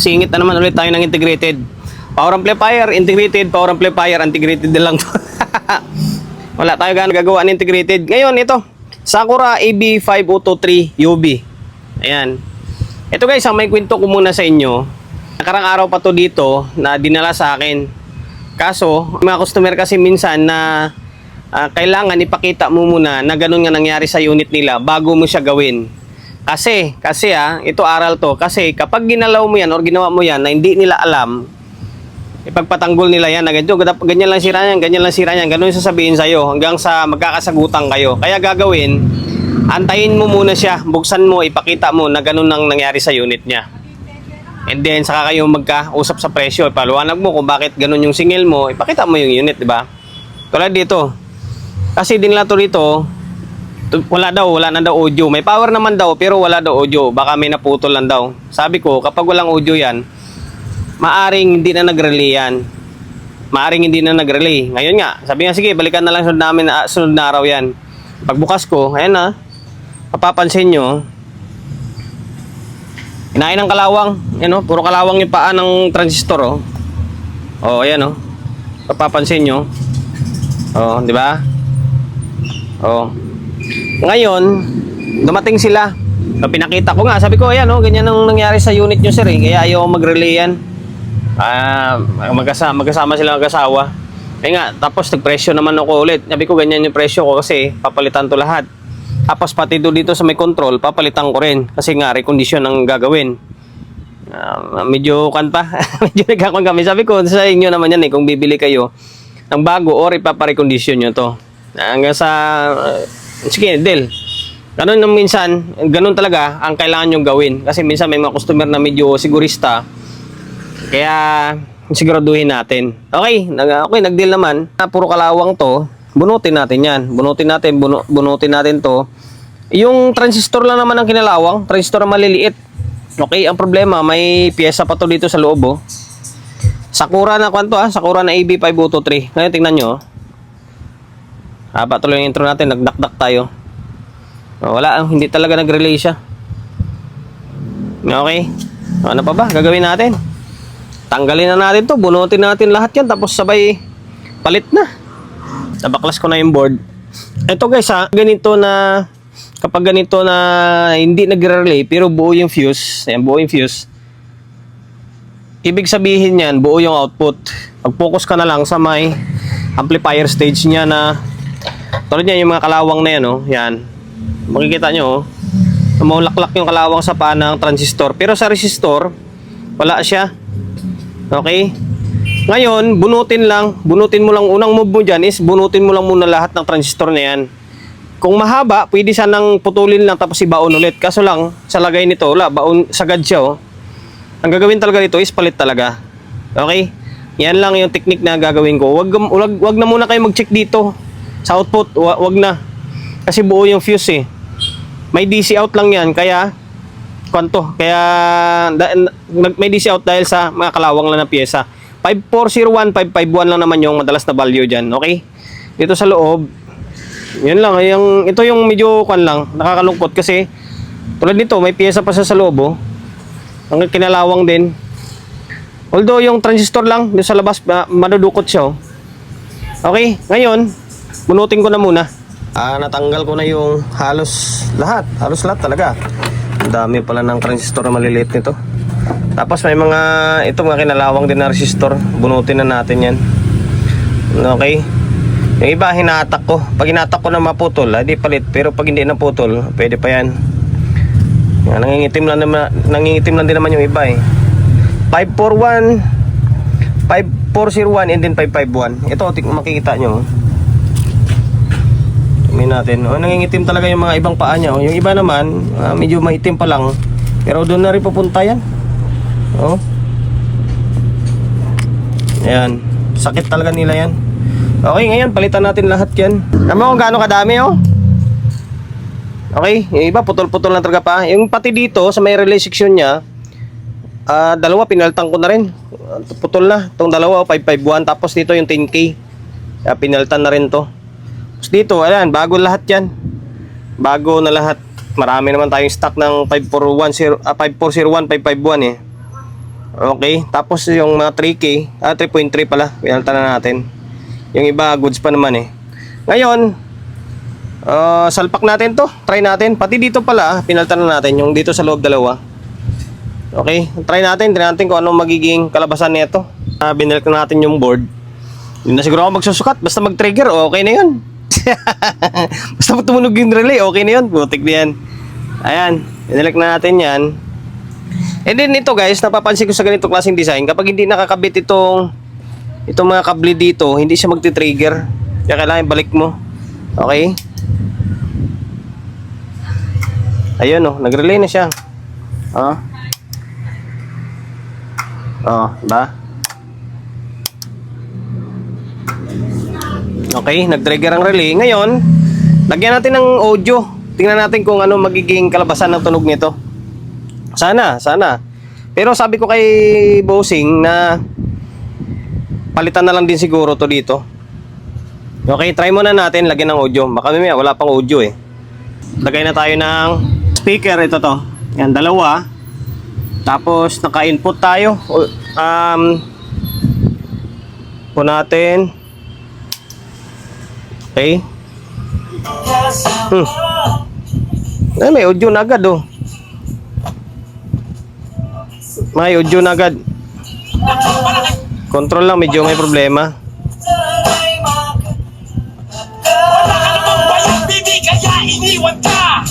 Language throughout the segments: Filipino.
Singit na naman ulit tayo ng integrated. Power amplifier, integrated, power amplifier, integrated din lang to. Wala tayo gano'n gagawa ng integrated. Ngayon, ito. Sakura AB5023 UB. Ayan. Ito guys, ang may kwento ko muna sa inyo. Nakarang araw pa to dito na dinala sa akin. Kaso, mga customer kasi minsan na ah, kailangan ipakita mo muna na ganun nga nangyari sa unit nila bago mo siya gawin. Kasi, kasi ah, ito aral to. Kasi kapag ginalaw mo yan or ginawa mo yan na hindi nila alam, ipagpatanggol nila yan na ganap- ganyan lang sira yan, ganyan lang sira yan, ganun yung sasabihin sa'yo hanggang sa magkakasagutan kayo. Kaya gagawin, antayin mo muna siya, buksan mo, ipakita mo na ganun ang nangyari sa unit niya. And then, saka kayo magkausap sa presyo. Ipaliwanag mo kung bakit ganun yung singil mo. Ipakita mo yung unit, di ba? Tulad dito. Kasi din lang to dito, wala daw, wala na daw audio. May power naman daw, pero wala daw audio. Baka may naputol lang daw. Sabi ko, kapag walang audio yan, maaring hindi na nag-relay yan. Maaring hindi na nag-relay. Ngayon nga, sabi nga, sige, balikan na lang sunod namin, ah, sunod na araw yan. Pagbukas ko, ayan na, mapapansin nyo, Inain ng kalawang. Yan oh, puro kalawang yung paa ng transistor oh. Oh, ayan oh. Papapansin nyo. Oh, di ba? Oh. Ngayon, dumating sila. So, pinakita ko nga, sabi ko, ayan oh, ganyan ang nangyari sa unit nyo sir eh. Kaya ayaw mag-relay yan. Ah, magkasama, magkasama sila mag-asawa. Eh nga, tapos nagpresyo naman ako ulit. Sabi ko, ganyan yung presyo ko kasi papalitan to lahat. Tapos pati doon dito sa may control, papalitan ko rin. Kasi nga, recondition ang gagawin. Ah, medyo kan pa. medyo nagkakon kami. Sabi ko, sa inyo naman yan eh, kung bibili kayo ng bago or ipaparecondition nyo to. Hanggang sa, uh, sige, Del. Ganun nang minsan, ganun talaga ang kailangan nyo gawin. Kasi minsan may mga customer na medyo sigurista. Kaya, siguraduhin natin. Okay, nag, okay, nag-deal naman. Ah, Puro kalawang to. Bunutin natin yan. Bunutin natin, bunu, bunutin natin to. Yung transistor lang naman ang kinalawang. Transistor na maliliit. Okay, ang problema, may pyesa pa to dito sa loob, oh. Sakura na kwanto, ah. Sakura na AB5023. Ngayon, tingnan nyo, oh. Haba tuloy yung intro natin. Nagdakdak tayo. Oh, wala, hindi talaga nag-relay siya. Okay. Ano pa ba? Gagawin natin. Tanggalin na natin to. Bunutin natin lahat yan. Tapos sabay palit na. Nabaklas ko na yung board. Ito guys ha, ganito na kapag ganito na hindi nagre-relay pero buo yung fuse, ayan, buo yung fuse. Ibig sabihin yan, buo yung output. Mag-focus ka na lang sa may amplifier stage niya na tulad niya yung mga kalawang na yan, oh. Yan. Makikita nyo, oh. Maulaklak yung kalawang sa paa ng transistor. Pero sa resistor, wala siya. Okay? Ngayon, bunutin lang. Bunutin mo lang. Unang move mo dyan is bunutin mo lang muna lahat ng transistor na yan. Kung mahaba, pwede sanang putulin lang tapos ibaon ulit. Kaso lang, sa lagay nito, wala, baon, sagad siya oh. Ang gagawin talaga dito is palit talaga. Okay? Yan lang yung technique na gagawin ko. Wag, wag, wag na muna kayo mag-check dito. Sa output, wa- wag na. Kasi buo yung fuse eh. May DC out lang yan, kaya kwanto. Kaya may DC out dahil sa mga kalawang lang na pyesa. 5401, 551 lang naman yung madalas na value dyan, okay? Dito sa loob, yun lang, yung, ito yung medyo kwan lang, nakakalungkot kasi tulad nito, may pyesa pa sa sa loob, oh. Ang kinalawang din. Although yung transistor lang, dito sa labas, ma- madudukot siya, oh. Okay, ngayon, bunutin ko na muna. Ah, natanggal ko na yung halos lahat. Halos lahat talaga. Ang dami pala ng transistor na maliliit nito. Tapos may mga, ito mga kinalawang din na resistor. Bunutin na natin yan. Okay. Yung iba, hinatak ko. Pag hinatak ko na maputol, hindi palit. Pero pag hindi naputol, pwede pa yan. Yan, nangingitim lang naman, nangingitim lang din naman yung iba eh. 541 5401 and then 551. Ito, makikita nyo. Tingnan natin. Oh, nangingitim talaga yung mga ibang paa niya. oh. Yung iba naman, ah, medyo maitim pa lang. Pero doon na rin pupunta yan. Oh. Ayan. Sakit talaga nila yan. Okay, ngayon palitan natin lahat yan. Alam mo kung gaano kadami oh. Okay, yung iba putol-putol na talaga pa. Yung pati dito sa may relay section niya, ah dalawa pinaltan ko na rin. Ah, Putol na. Itong dalawa, oh, 551. Tapos dito yung 10K. Kaya pinaltan na rin to. Tapos dito, ayan, bago lahat yan. Bago na lahat. Marami naman tayong stock ng 5410, ah, 5401, 551 eh. Okay, tapos yung mga 3K, ah 3.3 pala, pinalitan na natin. Yung iba goods pa naman eh. Ngayon, ah, salpak natin to, try natin. Pati dito pala, pinalitan na natin yung dito sa loob dalawa. Okay, try natin, try natin kung anong magiging kalabasan nito. Uh, binalik na natin yung board. Hindi na siguro ako magsusukat, basta mag-trigger, okay na yun. basta tumunog yung relay, okay na yun. Butik na yan. Ayan, binalik na natin yan. And then ito guys, napapansin ko sa ganitong klaseng design, kapag hindi nakakabit itong itong mga kable dito, hindi siya magti-trigger. Kaya kailangan balik mo. Okay? Ayun oh, nag-relay na siya. Oh. Oh, ba? Okay, nag-trigger ang relay. Ngayon, lagyan natin ng audio. Tingnan natin kung ano magiging kalabasan ng tunog nito. Sana, sana. Pero sabi ko kay Bossing na palitan na lang din siguro to dito. Okay, try muna natin lagyan ng audio. Baka may wala pang audio eh. Lagay na tayo ng speaker ito to. Yan, dalawa. Tapos naka-input tayo. Um po natin. Okay. Hmm. Ay, may audio na agad oh. May audio na agad. Control lang, medyo may problema. Iniwan ka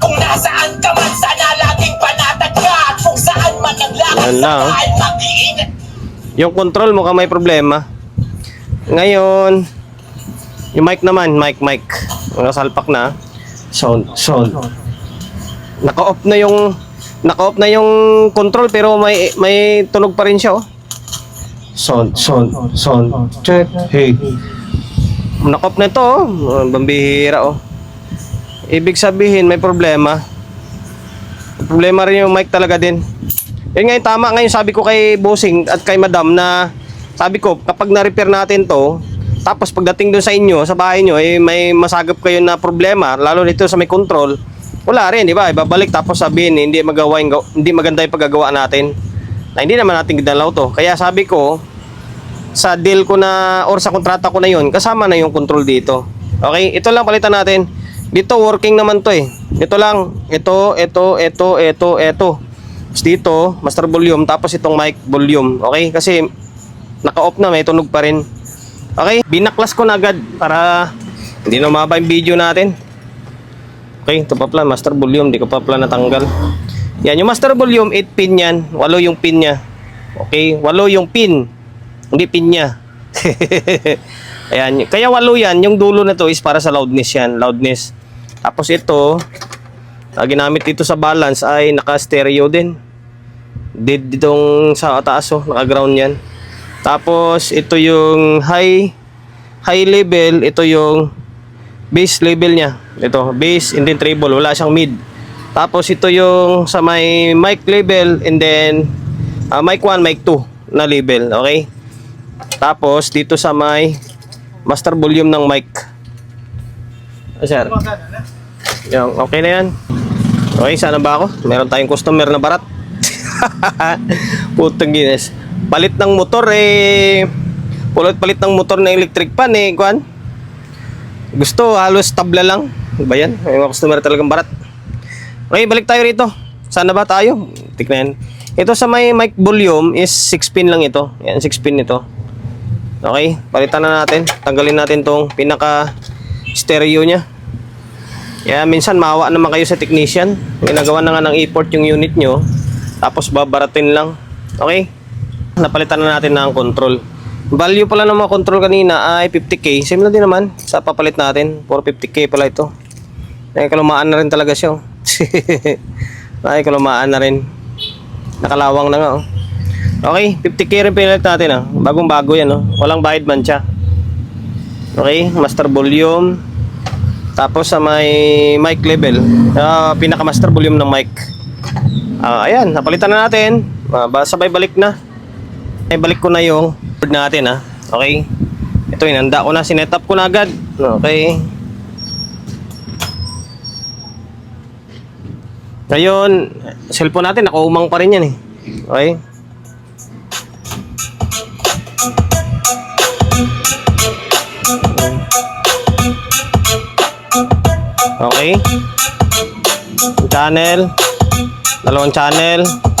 Kung nasaan ka man sana laging panatag ka At kung saan man Yan sa lang. bahay mag-iingat Yung control mo may problema. Ngayon, yung mic naman, mic, mic. Mga salpak na. Sound, sound. Naka-off na yung naka-off na yung control pero may may tunog pa rin siya oh. Sound, sound, sound. Check. Hey. Naka-off na ito oh. Bambihira oh. Ibig sabihin may problema. Problema rin yung mic talaga din. Yun nga yung tama ngayon sabi ko kay Bossing at kay Madam na sabi ko kapag na-repair natin to tapos pagdating doon sa inyo, sa bahay nyo, eh, may masagap kayo na problema, lalo nito sa may control, wala rin, di ba? Ibabalik tapos sabihin, hindi magawa yung, hindi maganda yung paggagawa natin. Na hindi naman natin ginalaw to. Kaya sabi ko, sa deal ko na, or sa kontrata ko na yun, kasama na yung control dito. Okay? Ito lang palitan natin. Dito, working naman to eh. Ito lang. Ito, ito, ito, ito, ito. Tapos dito, master volume, tapos itong mic volume. Okay? Kasi, naka-off na, may tunog pa rin. Okay? Binaklas ko na agad para hindi na mababa yung video natin. Okay, ito pa pala, master volume, di ko pa pala natanggal. Yan, yung master volume, 8 pin yan. Walo yung pin niya. Okay, walo yung pin. Hindi pin niya. Ayan, kaya walo yan. Yung dulo na to is para sa loudness yan. Loudness. Tapos ito, na ginamit dito sa balance ay naka-stereo din. Did ditong sa taas oh, naka-ground yan. Tapos ito yung high high level, ito yung bass level niya. Ito, bass and then treble, wala siyang mid. Tapos ito yung sa may mic level and then ah, mic 1, mic 2 na level, okay? Tapos dito sa may master volume ng mic. Ah, sir. Yan, okay na yan. Okay, sana ba ako? Meron tayong customer na barat. Putang Guinness. Palit ng motor eh pulot palit ng motor na electric pan eh, kuan. Gusto halos tabla lang. Ano ba yan? May mga customer talagang barat. Okay, balik tayo rito. Sana ba tayo? Tignan. Ito sa may mic volume is 6 pin lang ito. Yan, 6 pin ito. Okay, palitan na natin. Tanggalin natin tong pinaka stereo niya. Kaya minsan maawa naman kayo sa technician. Ginagawa na nga ng import yung unit nyo. Tapos babaratin lang. Okay? Napalitan na natin ng control. Value pala ng mga control kanina ay 50k. Same lang din naman sa papalit natin. 450k pala ito. Ay, kalumaan na rin talaga siya. oh. Ay, kalumaan na rin. Nakalawang na nga. Oh. Okay, 50k rin pinalit natin. Ah. Bagong bago yan. Oh. Walang bayad man siya. Okay, master volume. Tapos sa may mic level, ah, pinaka master volume ng mic. Ah, ayan, napalitan na natin. Ba- sabay balik na. Ay balik ko na yung board natin ah. Okay? Ito inanda ko na, sinet up ko na agad. Okay. Ngayon, cellphone natin nakaumang pa rin yan eh. Okay? Okay? Channel. Dalawang channel.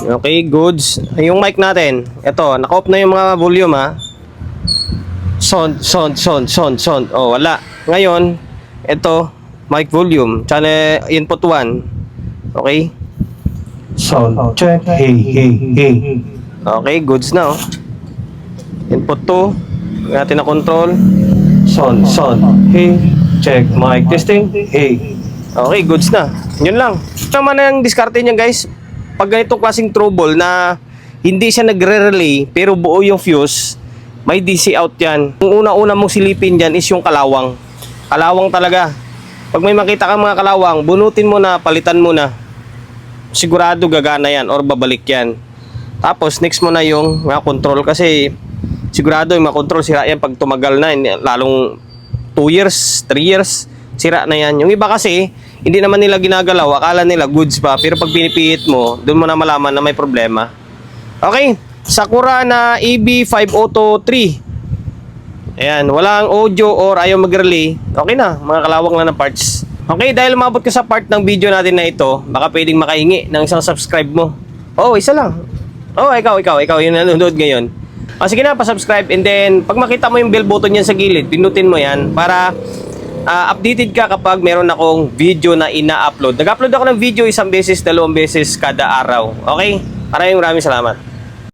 Okay, goods. Yung mic natin. Ito, naka-off na yung mga volume ha. Sound, sound, sound, sound, sound. Oh, wala. Ngayon, ito, mic volume. Channel input 1. Okay? Sound check. Hey, hey, hey. Okay, goods na oh. Input 2. Natin na control. Sound, sound. Hey. Check mic testing. Hey. Okay, goods na. Yun lang. Ito naman ang diskarte niya guys. Pag ganitong klaseng trouble na hindi siya nagre-relay pero buo yung fuse, may DC out yan. Yung una-una mong silipin dyan is yung kalawang. Kalawang talaga. Pag may makita kang mga kalawang, bunutin mo na, palitan mo na. Sigurado gagana yan or babalik yan. Tapos next mo na yung mga control kasi sigurado yung mga control sira yan pag tumagal na, lalong 2 years, 3 years, sira na yan. Yung iba kasi, hindi naman nila ginagalaw, akala nila goods pa, pero pag pinipihit mo, doon mo na malaman na may problema. Okay, Sakura na E EB503. Ayan, walang audio or ayaw mag-relay, okay na, mga kalawang na ng parts. Okay, dahil umabot ka sa part ng video natin na ito, baka pwedeng makahingi ng isang subscribe mo. Oh, isa lang. Oh, ikaw, ikaw, ikaw yung nanonood ngayon. O sige na, pa-subscribe and then pag makita mo yung bell button yan sa gilid, pinutin mo yan para ah, updated ka kapag meron akong video na ina-upload. Nag-upload ako ng video isang beses, dalawang beses kada araw. Okay? Maraming maraming salamat.